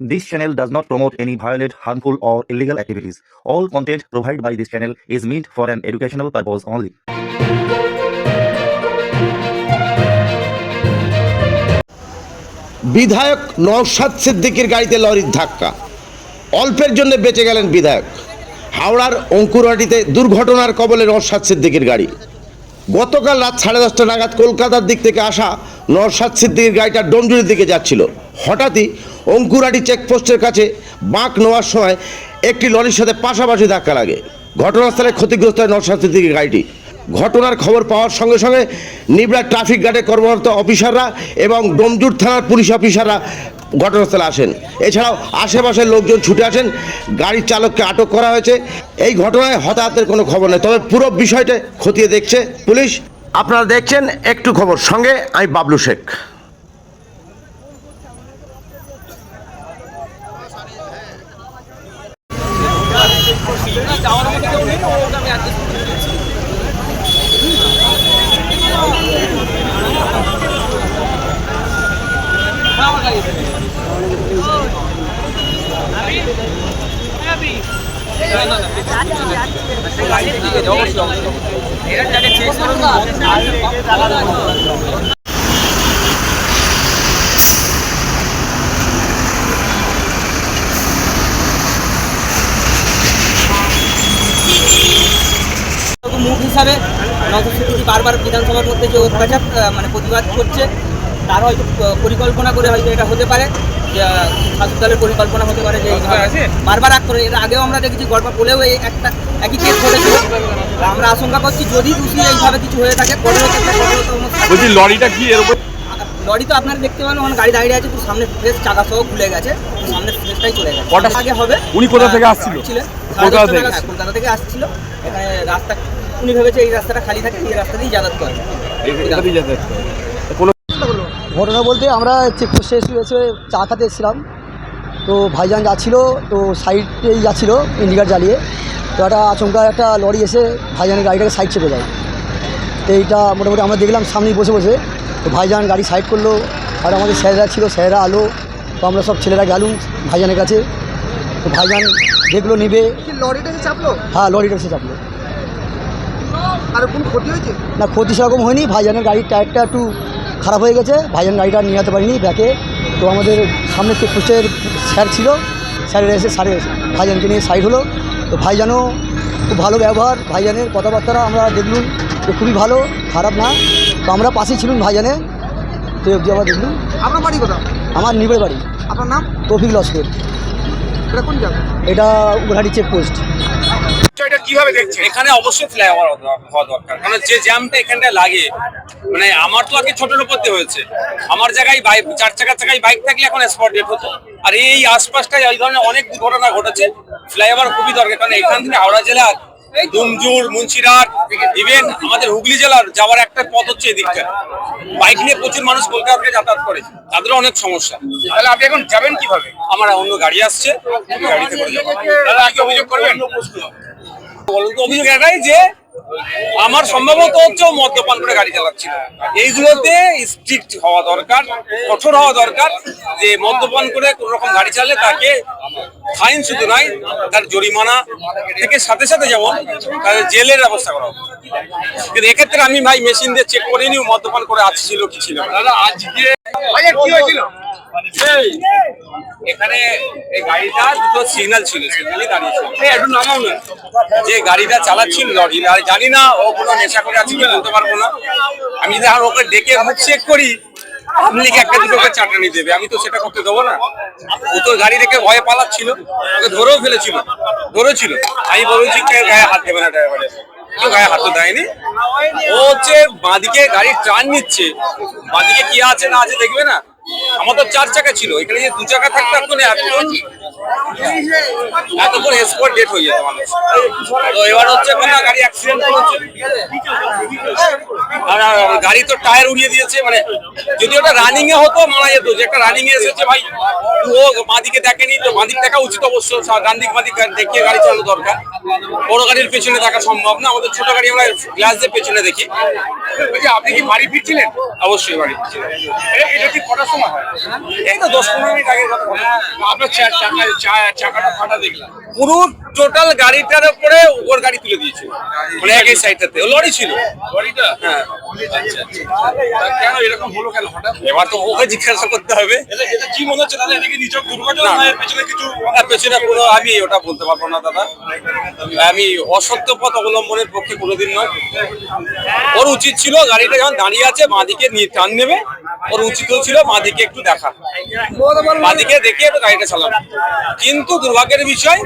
This channel does not promote any violent, harmful, or illegal activities. All content provided by this channel is meant for an educational purpose only. বিধায়ক নওশাদ সিদ্দিকির গাড়িতে লরির ধাক্কা অল্পের জন্য বেঁচে গেলেন বিধায়ক হাওড়ার অঙ্কুরহাটিতে দুর্ঘটনার কবলে নওশাদ সিদ্দিকির গাড়ি গতকাল রাত সাড়ে দশটা নাগাদ কলকাতার দিক থেকে আসা নওশাদ সিদ্দিকির গাড়িটা ডোমজুরির দিকে যাচ্ছিল হঠাৎই অঙ্কুরহাটি চেকপোস্টের কাছে বাঁক নেওয়ার সময় একটি লরির সাথে পাশাপাশি ধাক্কা লাগে। ঘটনাস্থলে ক্ষতিগ্রস্ত হয় নওশাদ সিদ্দিকির গাড়িটি। ঘটনার খবর পাওয়ার সঙ্গে সঙ্গে নিবড়া ট্রাফিক গার্ডে কর্মরত অফিসাররা এবং ডোমজুর থানার পুলিশ অফিসাররা ঘটনাস্থলে আসেন। এছাড়াও আশেপাশের লোকজন ছুটে আসেন। গাড়ির চালককে আটক করা হয়েছে। এই ঘটনায় হতাহতের কোনো খবর নেই। তবে পুরো বিষয়টা খতিয়ে দেখছে পুলিশ। আপনারা দেখছেন একটু খবর। সঙ্গে আমি বাবলু শেখ। মুখ হিসাবে সিদ্দিকি বারবার বিধানসভার মধ্যে যে অত্যাচার মানে প্রতিবাদ করছে তার হয়তো পরিকল্পনা করে হয়তো এটা হতে পারে। দলের পরিকল্পনা হতে পারে যে বারবার আগ করে এর আগেও আমরা দেখেছি গল্প বলেও এই একটা একই কেস ঘটেছিল আমরা আশঙ্কা করছি যদি দোষী এইভাবে কিছু হয়ে থাকে বলছি লরিটা কি এর লরি তো আপনারা দেখতে ওখানে গাড়ি দাঁড়িয়ে আছে তো সামনে ফ্রেশ চাকা সহ খুলে গেছে সামনে ফ্রেশটাই চলে গেছে কটা- আগে হবে উনি কোথা থেকে আসছিল? ছিলেন। কলকাতা থেকে? হ্যাঁ, কলকাতা থেকে আসছিল এখানে রাস্তা উনি ভেবেছে এই রাস্তাটা খালি থাকে এই রাস্তা দিয়েই যাতায়াত করে এটা দিয়ে যাতায়াত করে। কোনো ঘটনা বলতে আমরা চেকপোস্টে এসে চা খাতে এসেছিলাম তো ভাইজান যাচ্ছিল তো সাইডেই যাচ্ছিল ইন্ডিকার জ্বালিয়ে। তো একটা আচমকা একটা লরি এসে ভাইজানের গাড়িটাকে সাইড চেপে যায়। তো এইটা মোটামুটি আমরা দেখলাম সামনেই বসে বসে। তো ভাইজান গাড়ি সাইড করল আর আমাদের স্যারেরা ছিল স্যারেরা আলো। তো আমরা সব ছেলেরা গেলুম ভাইজানের কাছে। তো ভাইজান দেখল নেবে। লরিটা চাপলো? হ্যাঁ লরিটা এসে চাপলো। আর কোনো ক্ষতি হয়েছে? না ক্ষতি সেরকম হয়নি। ভাইজানের গাড়ির টায়ারটা একটু খারাপ হয়ে গেছে। ভাইজান গাড়িটা নিয়ে যেতে পারিনি ব্যাকে। তো আমাদের সামনে চেকপোস্টের স্যার ছিল। স্যারের এসে স্যারের ভাইজানকে নিয়ে সাইড হলো। তো ভাইজানও খুব ভালো ব্যবহার। ভাইজানের কথাবার্তা আমরা দেখলুম যে খুবই ভালো খারাপ না। তো আমরা পাশেই ছিলুম ভাইজানে। তো অবধি আমরা দেখলুম আপনার বাড়ি কোথাও আমার নিবের বাড়ি। আপনার নাম? তৌফিক লস্কর। এটা কোন জায়গা? এটা উগরহাটি চেকপোস্ট এটা কীভাবে দেখছেন? এখানে অবশ্যই ফ্লাইওভার হওয়া দরকার। কারণ যে জ্যামটা এখানটায় লাগে মানে আমার তো আগে উপর দিয়ে হয়েছে। আমার জায়গায় বাইক চার চাকার জায়গায় বাইক থাকলে এখন স্পট ডেট হতো। আর এই আশপাশটায় এই ধরনের অনেক দুর্ঘটনা ঘটেছে। ফ্লাইওভার খুবই দরকার। কারণ এখান থেকে হাওড়া জেলার ডুমজুর মুন্সিরহাট ইভেন আমাদের হুগলি জেলার যাওয়ার একটা পথ হচ্ছে এদিকটা। বাইক নিয়ে প্রচুর মানুষ কলকাতাকে যাতায়াত করে। তাদেরও অনেক সমস্যা। তাহলে আপনি এখন যাবেন কীভাবে? আমার অন্য গাড়ি আসছে। গাড়িতে করে যাব তাহলে আগে অভিযোগ করবেন? অভিযোগ এটাই যে আমার সম্ভবত হচ্ছে মদ্যপান করে গাড়ি চালাচ্ছিল। এইগুলোতে স্ট্রিক্ট হওয়া দরকার কঠোর হওয়া দরকার যে মদ্যপান করে কোন রকম গাড়ি চালালে তাকে ফাইন শুধু নয় তার জরিমানা থেকে সাথে সাথে যেমন তাদের জেলের ব্যবস্থা করা কিন্তু এক্ষেত্রে আমি ভাই মেশিন দিয়ে চেক করে নিও মদ্যপান করে আসছিল কি ছিল আজকে এই, এখানে এই গাড়িটা দুটো সিগন্যাল ছিল সিগন্যালই দাঁড়িয়ে ছিল। এই, একটু নামাও না। যে গাড়িটা চালাচ্ছিল লরি আর জানি না ও কোনো নেশা করে আছে বলতে পারব না। আমি যদি আর ওকে ডেকে চেক করি একটা দেবে? আমি তো সেটা করতে দেবো না। ও গাড়ি ভয়ে পালাচ্ছিল ওকে ধরেও ফেলেছিল আমি বলেছি কে গায়ে হাত দেবে না ড্রাইভারের কেউ গায়ে হাত তো দেয়নি। ও হচ্ছে বাঁদিকে নিচ্ছে। বাঁদিকে কি আছে না আছে দেখবে না? আমার তো চার চাকা ছিল এখানে যে দু চাকা থাকতো এখন এতক্ষণ স্পট ডেট হয়ে যেত তো এবার হচ্ছে কোনো গাড়ি অ্যাক্সিডেন্ট হচ্ছে আর গাড়ি তো টায়ার উড়িয়ে দিয়েছে মানে যদি ওটা রানিং এ হতো, মারা যেত। যে একটা রানিং এ এসেছে, ভাই ও বাঁদিকে দেখেনি, তো বাঁদিক দেখা উচিত অবশ্য। ডান দিক, বাঁদিক দেখিয়ে গাড়ি চালানো দরকার। বড় গাড়ির পেছনে দেখা সম্ভব না। আমাদের ছোট গাড়ি আমরা গ্লাস দিয়ে পেছনে দেখি। বলছি আপনি কি বাড়ি ফিরছিলেন? অবশ্যই বাড়ি। এ- এটা ঠিক কটার সময় এই তো দশ পনেরো মিনিট কথা। আপনার চা- চাকা চা- চাকাটা ফাটা দেখলাম। পুরো টোটাল গাড়িটার উপরে ওর গাড়ি তুলে দিয়েছে মানে একই সাইডটাতে লরি ছিল। লরিটা? হ্যাঁ। কেন এরকম হলো কেন? হঠাৎ? এবার তো ওকে জিজ্ঞাসা করতে হবে। এটা এটা কি মনে হচ্ছে? দাদা এটা কি নিচক দুর্ঘটনা এর পেছনে কিছু আর পেছনে কোনো আমি ওটা বলতে পারব না দাদা। আমি অসত্য পথ অবলম্বনের পক্ষে কোনোদিন নয়। ওর উচিত ছিল গাড়িটা যখন দাঁড়িয়ে আছে বাঁদিকে নিয়ে টান নেবে। ওর উচিত ছিল বাঁদিকে একটু দেখা। বাঁদিকে দেখে একটু গাড়িটা চালানো। কিন্তু দুর্ভাগ্যের বিষয়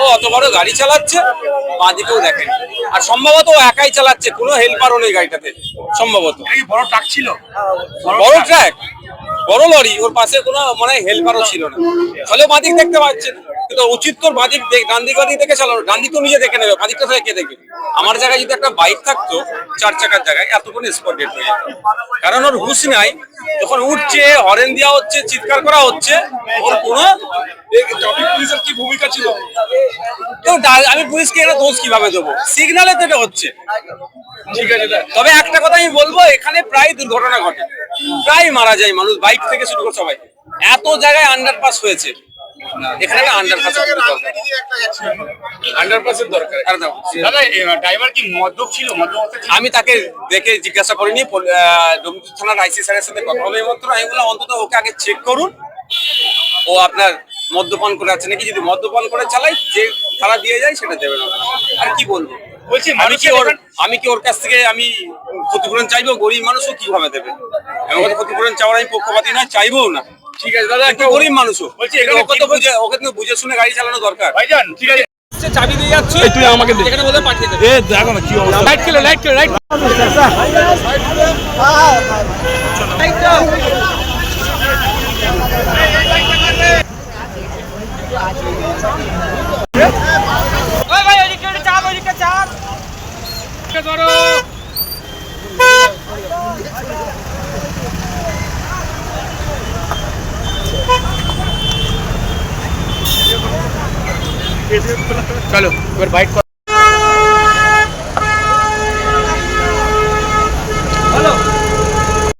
ও অত বড় গাড়ি চালাচ্ছে বাঁদিকেও দেখেনি। আর সম্ভবত ও একাই চালাচ্ছে কোনো হেল্পারও নেই গাড়িটাতে। সম্ভবত। বড় ট্রাক ছিল। বড় ট্র্যাক বড় লরি ওর পাশে কোনো মানে হেল্পারও ছিল না। ফলে বাঁদিক দেখতে পাচ্ছেন কিন্তু উচিত তোর বাঁদিক ডান দিক বাঁদিক দেখে চালানো ডান দিক তো নিজে দেখে নেবে বাঁদিকটা থেকে কে দেখবে আমার জায়গায় যদি একটা বাইক থাকতো চার চাকার জায়গায় এতক্ষণ স্পট ডেট হয়ে যেত। কারণ ওর হুশ নাই। যখন উঠছে হরেন দেওয়া হচ্ছে চিৎকার করা হচ্ছে ওর কোনো ট্রাফিক পুলিশের কি ভূমিকা ছিল? তো আমি পুলিশকে এটা দোষ কীভাবে দেবো? সিগনালে তো এটা হচ্ছে। ঠিক আছে তবে একটা কথা আমি বলব এখানে প্রায় দুর্ঘটনা ঘটে। প্রায় মারা যায় মানুষ বাইক থেকে শুরু করে সবাই। এত জায়গায় আন্ডারপাস হয়েছে। এখানে আন্ডারপাস আন্ডারপাসের দরকার। দাদা ড্রাইভার কি মদ্যপ ছিল? আমি তাকে দেখে জিজ্ঞাসা করিনি। ডোমজুর থানার আইসি স্যারের সাথে কথা এই মাত্র আমি বললাম অন্তত ওকে আগে চেক করুন। ও আপনার মদ্যপান করে আছে নাকি? যদি মদ্যপান করে চালাই যে তারা দিয়ে যায় সেটা দেবে না আর কি বলব? বলছি আমি কি ওর আমি কি ওর কাছ থেকে আমি ক্ষতিপূরণ চাইব? গরিব মানুষও কীভাবে দেবে? আমি ওকে ক্ষতিপূরণ চাওয়ার আমি পক্ষপাতি না চাইব না। ঠিক আছে দাদা একটু গরিব মানুষও। বলছি এখানে ওকে তো বুঝে ওকে তো বুঝে শুনে গাড়ি চালানো দরকার। ভাইজান ঠিক আছে। চাবি দিয়ে যাচ্ছি তুই আমাকে এখানে বলে পাঠিয়ে দেবে। এ দেখো না কি অবস্থা। লাইট কেলে লাইট কেলে লাইট চলো এবার বাইট